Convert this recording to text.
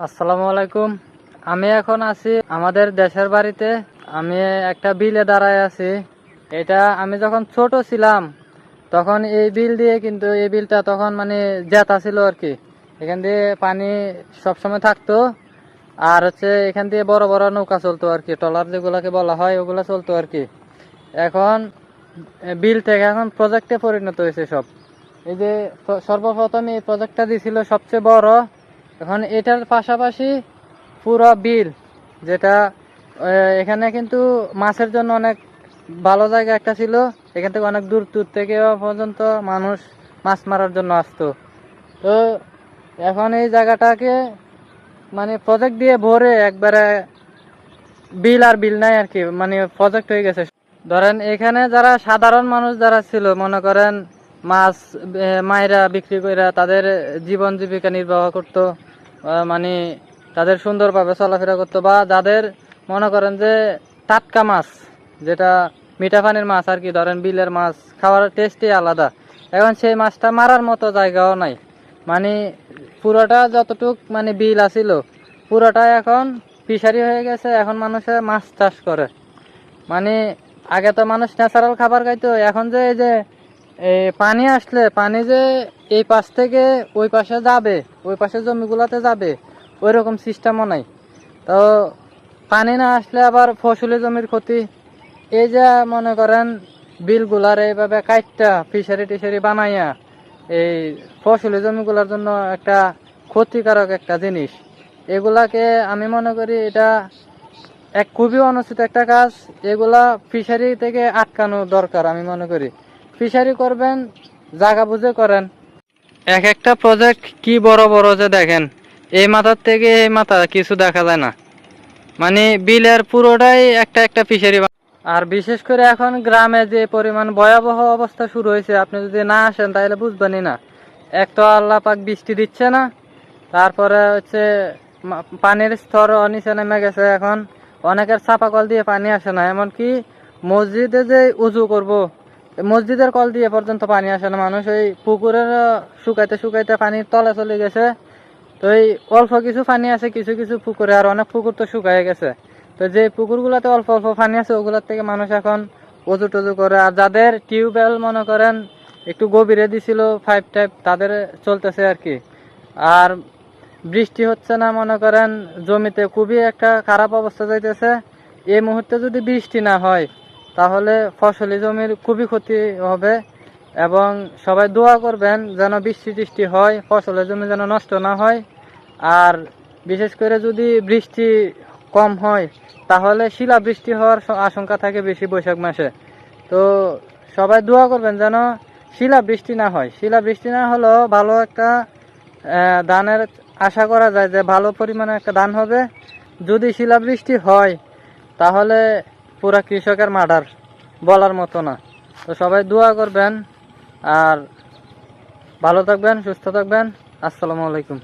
আসসালামু আলাইকুম। আমি এখন আছি আমাদের দেশের বাড়িতে। আমি একটা বিলে দাঁড়ায় আছি। এটা আমি যখন ছোট ছিলাম, তখন এই বিল দিয়ে কিন্তু এই বিলটা তখন মানে জেতা ছিল আর কি। এখান দিয়ে পানি সবসময় থাকতো। আর হচ্ছে এখান দিয়ে বড় বড় নৌকা চলতো আর কি। ট্রলার যেগুলোকে বলা হয়, ওগুলো চলতো আর কি। এখন বিল থেকে এখন প্রজেক্টে পরিণত হয়েছে সব। এই যে সর্বপ্রথম এই প্রজেক্টটা দিছিল সবচেয়ে বড় এখন এটার পাশাপাশি পুরো বিল, যেটা এখানে কিন্তু মাছের জন্য অনেক ভালো জায়গা একটা ছিল। এখান থেকে অনেক দূর দূর থেকে পর্যন্ত মানুষ মাছ মারার জন্য আসতো। তো এখন এই জায়গাটাকে মানে প্রজেক্ট দিয়ে ভরে একবারে বিল আর বিল নাই আর কি মানে প্রজেক্ট হয়ে গেছে। ধরেন এখানে যারা সাধারণ মানুষ যারা ছিল, মনে করেন মাছ মায়েরা বিক্রি করে তাদের জীবন জীবিকা নির্বাহ করতো। মানে তাদের সুন্দরভাবে চলাফেরা করতো বা যাদের মনে করেন যে টাটকা মাছ, যেটা মিঠা পানির মাছ আর কি, ধরেন বিলের মাছ, খাওয়ার টেস্টই আলাদা। এখন সেই মাছটা মারার মতো জায়গাও নাই। মানে পুরোটা যতটুক মানে বিল আছিল, পুরোটা এখন ফিশারি হয়ে গেছে, এখন মানুষে মাছ চাষ করে। মানে আগে তো মানুষ ন্যাচারাল খাবার খাইতো, এখন যে এই যে পানি আসলে, পানি যে এই পাশ থেকে ওই পাশে যাবে, ওই পাশে জমিগুলোতে যাবে ওই রকম সিস্টেমও নাই। তো পানি না আসলে আবার ফসলি জমির ক্ষতি। এই যে মনে করেন বিলগুলার এইভাবে কাইটটা, ফিশারি টিশারি বানাইয়া এই ফসলি জমিগুলার জন্য একটা ক্ষতিকারক একটা জিনিস। এগুলাকে আমি মনে করি এটা এক খুবই অনুচিত একটা কাজ। এগুলা ফিশারি থেকে আটকানো দরকার আমি মনে করি। ফিশারি করবেন জায়গা বুঝে করেন। এক একটা প্রজেক্ট কি বড় বড় যে দেখেন এই মাথার থেকে এই মাথা কিছু দেখা যায় না। মানে বিলের পুরোটাই একটা একটা ফিশারি আর বিশেষ করে এখন গ্রামে যে পরিমাণ ভয়াবহ অবস্থা শুরু হয়েছে আপনি যদি না আসেন তাহলে বুঝবেনই না। এক তো আল্লাহ পাক বৃষ্টি দিচ্ছে না তারপরে হচ্ছে পানির স্তর নিচে নেমে গেছে এখন। অনেকের চাপা কল দিয়ে পানি আসে না এমনকি মসজিদে যে উজু করব মসজিদের কল দিয়ে পর্যন্ত পানি আসে না। মানুষ ওই পুকুরের শুকাইতে শুকাইতে পানির তলে চলে গেছে। তো এই অল্প কিছু পানি আছে, কিছু কিছু পুকুরে, আর অনেক পুকুর তো শুকায় গেছে। তো যে পুকুরগুলোতে অল্প অল্প পানি আছে, ওগুলোর থেকে মানুষ এখন উজু টুজু করে। আর যাদের টিউবওয়েল মনে করেন, একটু গভীরে দিছিল ফাইভ টাইপ, তাদের চলতেছে আর কি। আর বৃষ্টি হচ্ছে না, মনে করেন, জমিতে খুবই একটা খারাপ অবস্থা যাইতেছে। এই মুহূর্তে যদি বৃষ্টি না হয় তাহলে ফসলি জমির খুবই ক্ষতি হবে এবং সবাই দোয়া করবেন যেন বৃষ্টি টিষ্টি হয়, ফসলের জমি যেন নষ্ট না হয়। আর বিশেষ করে যদি বৃষ্টি কম হয়, তাহলে শিলা বৃষ্টি হওয়ার আশঙ্কা থাকে বেশি বৈশাখ মাসে। তো সবাই দোয়া করবেন যেন শিলা বৃষ্টি না হয়। শিলা বৃষ্টি না হলেও ভালো একটা ধানের আশা করা যায় যে ভালো পরিমাণে একটা ধান হবে। যদি শিলা বৃষ্টি হয়, তাহলে পুরা কৃষকের মার্ডার বলার মতো না। তো সবাই দোয়া করবেন আর ভালো থাকবেন, সুস্থ থাকবেন। আসসালামু আলাইকুম।